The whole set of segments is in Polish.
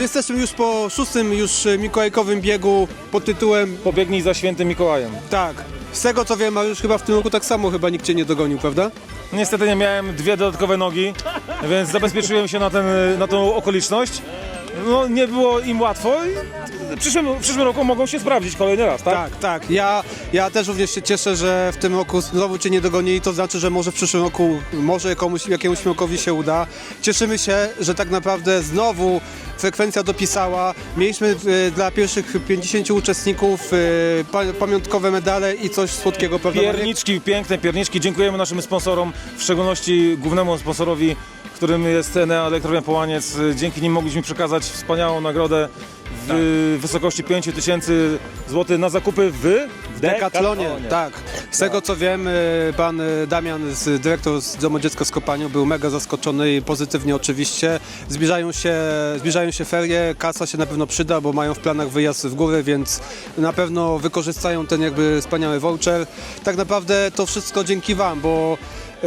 jesteśmy już po szóstym już e, mikołajkowym biegu pod tytułem Pobiegnij za świętym Mikołajem. tak. Z tego co wiem, a już chyba w tym roku tak samo chyba nikt cię nie dogonił, prawda? Niestety nie miałem dwie dodatkowe nogi, więc zabezpieczyłem się na, ten, na tą okoliczność. No, nie było im łatwo i w przyszłym, w przyszłym roku mogą się sprawdzić kolejny raz, tak? Tak, tak. Ja, ja też również się cieszę, że w tym roku znowu cię nie dogonili. To znaczy, że może w przyszłym roku może komuś, jakiemuś śmiałkowi się uda. Cieszymy się, że tak naprawdę znowu frekwencja dopisała. Mieliśmy e, dla pierwszych 50 uczestników e, pa, pamiątkowe medale i coś słodkiego, prawda? Pierniczki, piękne pierniczki. Dziękujemy naszym sponsorom, w szczególności głównemu sponsorowi, którym jest Enea Elektrownia Połaniec. Dzięki nim mogliśmy przekazać wspaniałą nagrodę w wysokości 5 tysięcy złotych na zakupy w Dekatlonie, tak. Z tego co wiem, e, pan e, Damian, z, dyrektor z Domu Dziecko z Kopaniu, był mega zaskoczony i pozytywnie oczywiście. Zbliżają się, zbliżają się ferie, kasa się na pewno przyda, bo mają w planach wyjazd w górę, więc na pewno wykorzystają ten jakby wspaniały voucher. Tak naprawdę to wszystko dzięki wam, bo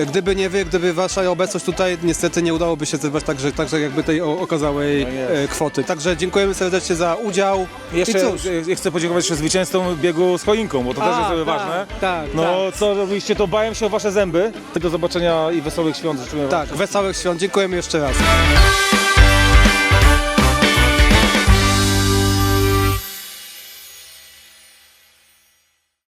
Gdyby nie wy, gdyby wasza obecność tutaj, niestety nie udałoby się zebrać także, także jakby tej o- okazałej Tak jest. e, kwoty. Także dziękujemy serdecznie za udział. Jeszcze I cóż, e, chcę podziękować jeszcze zwycięzcom biegu z choinką, bo to też jest sobie tak, ważne. tak, No co robiliście, to bałem się o wasze zęby. Tego zobaczenia i wesołych świąt życzymy wam. tak, wesołych świąt. Dziękujemy jeszcze raz.